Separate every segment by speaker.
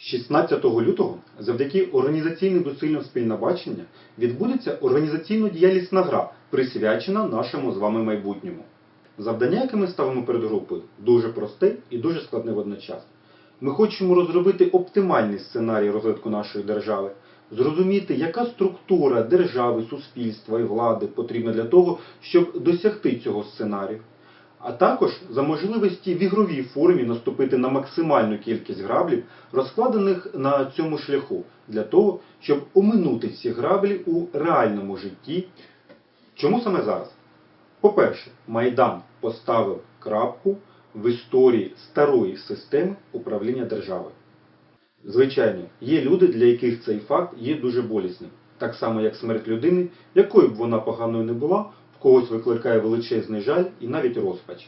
Speaker 1: 16 лютого завдяки організаційним зусиллям спільне бачення відбудеться організаційно-діяльнісна гра, присвячена нашому з вами майбутньому. Завдання, яке ми ставимо перед групою, дуже просте і дуже складне водночас. Ми хочемо розробити оптимальний сценарій розвитку нашої держави, зрозуміти, яка структура держави, суспільства і влади потрібна для того, щоб досягти цього сценарію. А також за можливості в ігровій формі наступити на максимальну кількість граблів, розкладених на цьому шляху, для того, щоб оминути ці граблі у реальному житті. Чому саме зараз? По-перше, Майдан поставив крапку в історії старої системи управління державою. Звичайно, є люди, для яких цей факт є дуже болісним, так само як смерть людини, якою б вона поганою не була, когось викликає величезний жаль і навіть розпач.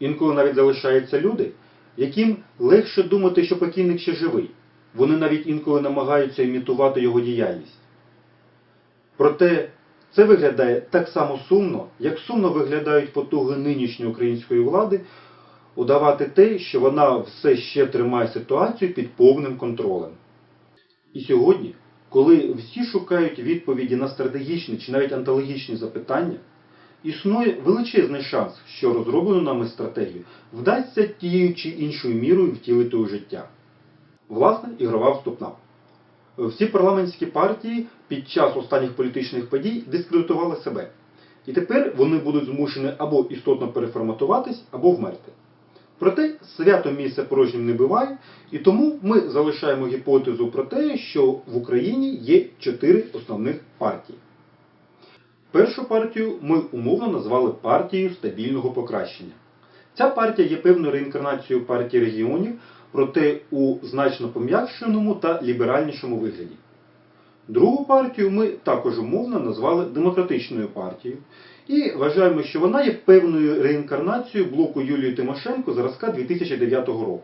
Speaker 1: Інколи навіть залишаються люди, яким легше думати, що покійник ще живий. Вони навіть інколи намагаються імітувати його діяльність. Проте це виглядає так само сумно, як сумно виглядають потуги нинішньої української влади удавати те, що вона все ще тримає ситуацію під повним контролем. І сьогодні, коли всі шукають відповіді на стратегічні чи навіть антологічні запитання, існує величезний шанс, що розроблену нами стратегію вдасться тією чи іншою мірою втілити у життя. Власне, ігрова вступна. Всі парламентські партії під час останніх політичних подій дискредитували себе. І тепер вони будуть змушені або істотно переформатуватись, або вмерти. Проте свято місце порожнім не буває, і тому ми залишаємо гіпотезу про те, що в Україні є чотири основних партії. Першу партію ми умовно назвали партією стабільного покращення. Ця партія є певною реінкарнацією партії регіонів, проте у значно пом'якшеному та ліберальнішому вигляді. Другу партію ми також умовно назвали демократичною партією і вважаємо, що вона є певною реінкарнацією блоку Юлії Тимошенко зразка 2009 року.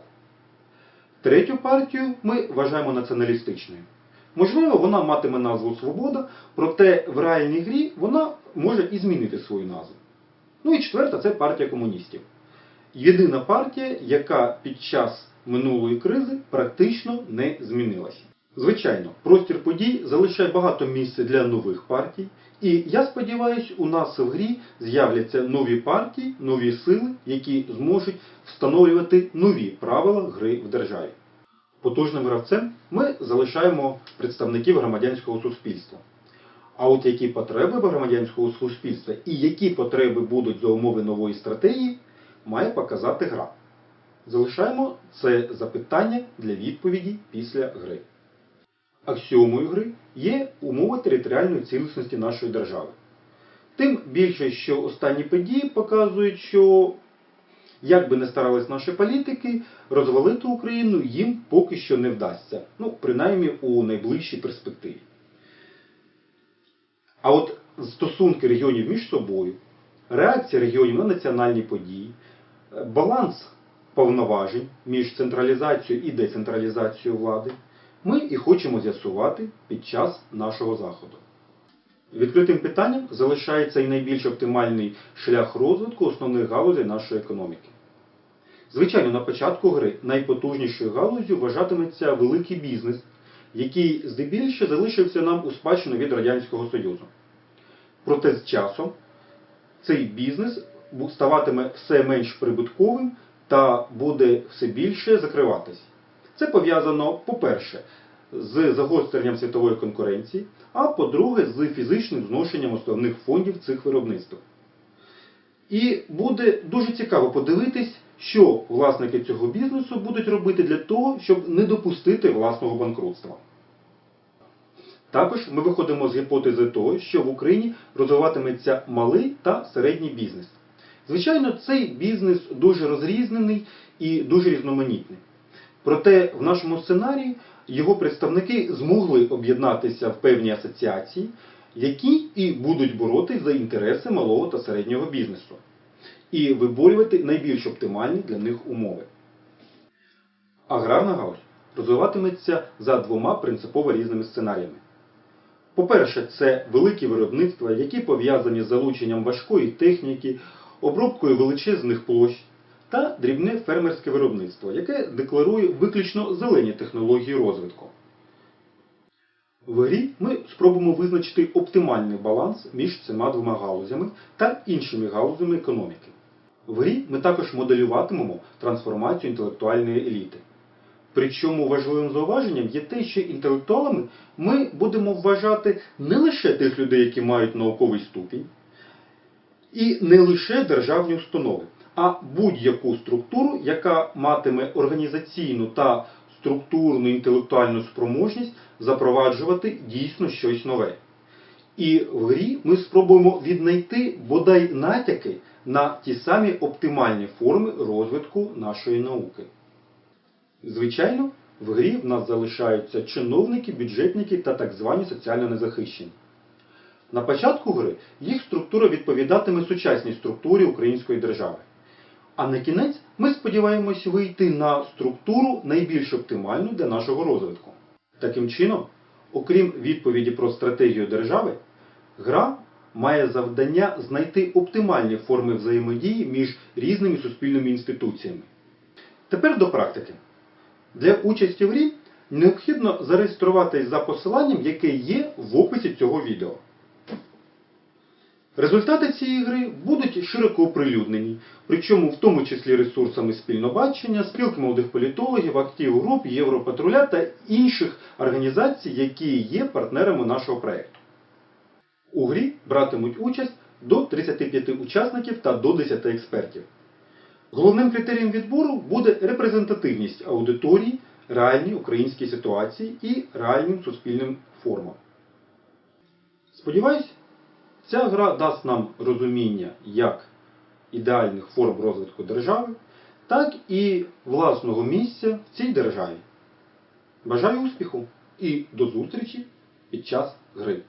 Speaker 1: Третю партію ми вважаємо націоналістичною. Можливо, вона матиме назву Свобода, проте в реальній грі вона може і змінити свою назву. Ну і четверта це партія комуністів. Єдина партія, яка під час минулої кризи практично не змінилася. Звичайно, простір подій залишає багато місця для нових партій, і я сподіваюся, у нас в грі з'являться нові партії, нові сили, які зможуть встановлювати нові правила гри в державі. Потужним гравцем ми залишаємо представників громадянського суспільства. А от які потреби громадянського суспільства і які потреби будуть за умови нової стратегії, має показати гра. Залишаємо це запитання для відповіді після гри. Аксіомою гри є умови територіальної цілісності нашої держави. Тим більше, що останні події показують, що як би не старались наші політики, розвалити Україну їм поки що не вдасться. Ну, принаймні у найближчій перспективі. А от стосунки регіонів між собою, реакція регіонів на національні події, баланс повноважень між централізацією і децентралізацією влади ми і хочемо з'ясувати під час нашого заходу. Відкритим питанням залишається і найбільш оптимальний шлях розвитку основних галузей нашої економіки. Звичайно, на початку гри найпотужнішою галузю вважатиметься великий бізнес, який здебільше залишився нам у спадщину від Радянського Союзу. Проте з часом цей бізнес ставатиме все менш прибутковим та буде все більше закриватись. Це пов'язано, по-перше, з загостренням світової конкуренції, а по-друге, з фізичним зношенням основних фондів цих виробництв. І буде дуже цікаво подивитись, що власники цього бізнесу будуть робити для того, щоб не допустити власного банкрутства. Також ми виходимо з гіпотези того, що в Україні розвиватиметься малий та середній бізнес. Звичайно, цей бізнес дуже розрізнений і дуже різноманітний. Проте в нашому сценарії його представники змогли об'єднатися в певні асоціації, які і будуть боротись за інтереси малого та середнього бізнесу і виборювати найбільш оптимальні для них умови. Аграрна галузь розвиватиметься за двома принципово різними сценаріями. По-перше, це великі виробництва, які пов'язані з залученням важкої техніки, обробкою величезних площ, та дрібне фермерське виробництво, яке декларує виключно зелені технології розвитку. В грі ми спробуємо визначити оптимальний баланс між цими двома галузями та іншими галузями економіки. В грі ми також моделюватимемо трансформацію інтелектуальної еліти. Причому важливим зауваженням є те, що інтелектуалами ми будемо вважати не лише тих людей, які мають науковий ступінь, і не лише державні установи, а будь-яку структуру, яка матиме організаційну та структурну інтелектуальну спроможність запроваджувати дійсно щось нове. І в грі ми спробуємо віднайти бодай натяки на ті самі оптимальні форми розвитку нашої науки. Звичайно, в грі в нас залишаються чиновники, бюджетники та так звані соціально незахищені. На початку гри їх структура відповідатиме сучасній структурі української держави. А на кінець ми сподіваємось вийти на структуру найбільш оптимальну для нашого розвитку. Таким чином, окрім відповіді про стратегію держави, гра має завдання знайти оптимальні форми взаємодії між різними суспільними інституціями. Тепер до практики. Для участі в грі необхідно зареєструватись за посиланням, яке є в описі цього відео. Результати цієї гри будуть широко оприлюднені, причому в тому числі ресурсами спільнобачення, спілки молодих політологів, актив груп, Європатруля та інших організацій, які є партнерами нашого проєкту. У грі братимуть участь до 35 учасників та до 10 експертів. Головним критерієм відбору буде репрезентативність аудиторії, реальній українській ситуації і реальним суспільним формам. Сподіваюсь, ця гра дасть нам розуміння як ідеальних форм розвитку держави, так і власного місця в цій державі. Бажаю успіху і до зустрічі під час гри!